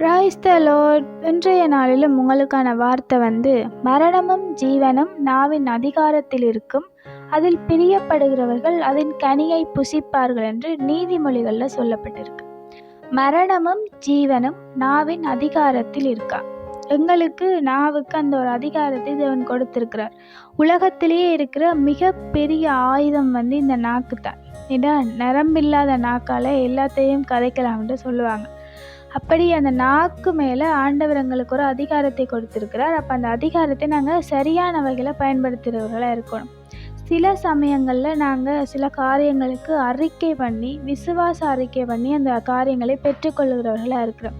Praise the இன்றைய நாளிலும் உங்களுக்கான வார்த்தை வந்து மரணமும் ஜீவனும் நாவின் அதிகாரத்தில் இருக்கும் அதில் பிரியப்படுகிறவர்கள் அதன் கனியை புசிப்பார்கள் என்று நீதிமொழிகளில் சொல்லப்பட்டிருக்கு. மரணமும் ஜீவனும் நாவின் அதிகாரத்தில் இருக்கா? எங்களுக்கு நாவுக்கு அந்த ஒரு அதிகாரத்தை தேவன் கொடுத்திருக்கிறார். உலகத்திலேயே இருக்கிற மிகப்பெரிய ஆயுதம் வந்து இந்த நாக்கு தான் ஏன்னா நரம்பில்லாத நாக்கால் எல்லாத்தையும் கதைக்கலாம்னு சொல்லுவாங்க. அப்படி அந்த நாக்கு மேலே ஆண்டவர் எங்களுக்கு ஒரு அதிகாரத்தை கொடுத்துருக்கிறார். அப்போ அந்த அதிகாரத்தை நாங்கள் சரியான வகையில் பயன்படுத்துகிறவர்களாக இருக்கணும். சில சமயங்களில் நாங்கள் சில காரியங்களுக்கு அறிக்கை பண்ணி விசுவாச அறிக்கை பண்ணி அந்த காரியங்களை பெற்றுக்கொள்கிறவர்களாக இருக்கிறோம்.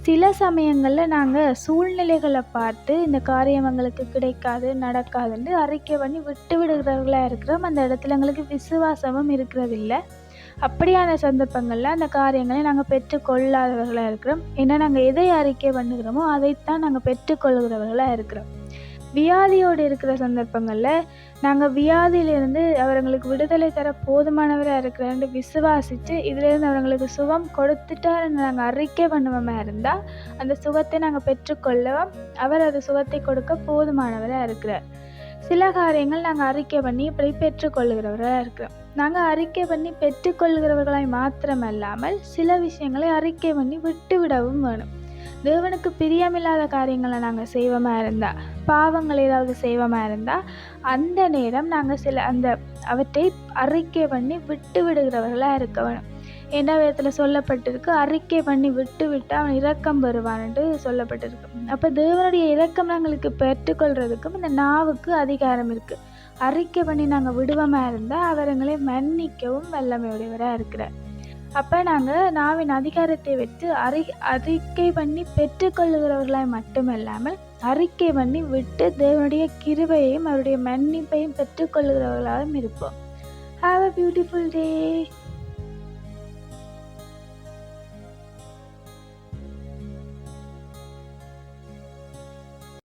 சில சமயங்களில் நாங்கள் சூழ்நிலைகளை பார்த்து இந்த காரியம் எங்களுக்கு கிடைக்காது நடக்காதுன்னு அறிக்கை பண்ணி விட்டு விடுகிறவர்களாக இருக்கிறோம். அந்த இடத்துல எங்களுக்கு விசுவாசமும் இருக்கிறதில்ல. அப்படியான சந்தர்ப்பங்களில் அந்த காரியங்களை நாங்கள் பெற்றுக்கொள்ளாதவர்களாக இருக்கிறோம். ஏன்னா நாங்கள் எதை அறிக்கை பண்ணுகிறோமோ அதைத்தான் நாங்கள் பெற்றுக்கொள்கிறவர்களாக இருக்கிறோம். வியாதியோடு இருக்கிற சந்தர்ப்பங்களில் நாங்கள் வியாதியிலிருந்து அவர்களுக்கு விடுதலை தர போதுமானவராக இருக்கிறான்னு விசுவாசித்து இதிலிருந்து அவர்களுக்கு சுகம் கொடுத்துட்டாருன்னு நாங்கள் அறிக்கை பண்ணுவோமா இருந்தால் அந்த சுகத்தை நாங்கள் பெற்றுக்கொள்ளவும் அவர் அந்த சுகத்தை கொடுக்க போதுமானவராக இருக்கிறார். சில காரியங்கள் நாங்கள் அறிக்கை பண்ணி இப்படி பெற்றுக்கொள்கிறவராக இருக்கிறோம். நாங்கள் அறிக்கை பண்ணி பெற்றுக்கொள்கிறவர்களாய் மாத்திரமல்லாமல் சில விஷயங்களை அறிக்கை பண்ணி விட்டு விடவும் வேணும். தேவனுக்கு பிரியமில்லாத காரியங்களை நாங்கள் செய்வோமா இருந்தால் பாவங்கள் ஏதாவது செய்வோமா இருந்தால் அந்த நேரம் நாங்கள் சில அந்த அவற்றை அறிக்கை பண்ணி விட்டு விடுகிறவர்களாக இருக்க வேணும். என்ன விதத்தில் சொல்லப்பட்டிருக்கு? அறிக்கை பண்ணி விட்டு விட்டு அவன் இரக்கம் பெறுவான்ட்டு சொல்லப்பட்டிருக்கு. அப்போ தேவனுடைய இரக்கம் நாங்களுக்கு பெற்றுக்கொள்றதுக்கும் இந்த நாவுக்கு அதிகாரம் இருக்குது அறிக்கை பண்ணி நாங்கள் விடுவோமா இருந்தால் அவர் எங்களை மன்னிக்கவும் வல்லமையுடையவராக இருக்கிறார். அப்போ நாங்கள் நாவின் அதிகாரத்தை வைத்து அறி அறிக்கை பண்ணி பெற்றுக்கொள்ளுகிறவர்களாய் மட்டுமல்லாமல் அறிக்கை பண்ணி விட்டு தேவனுடைய கிருபையையும் அவருடைய மன்னிப்பையும் பெற்றுக்கொள்ளுகிறவர்களாகவும் இருப்போம். Have a beautiful day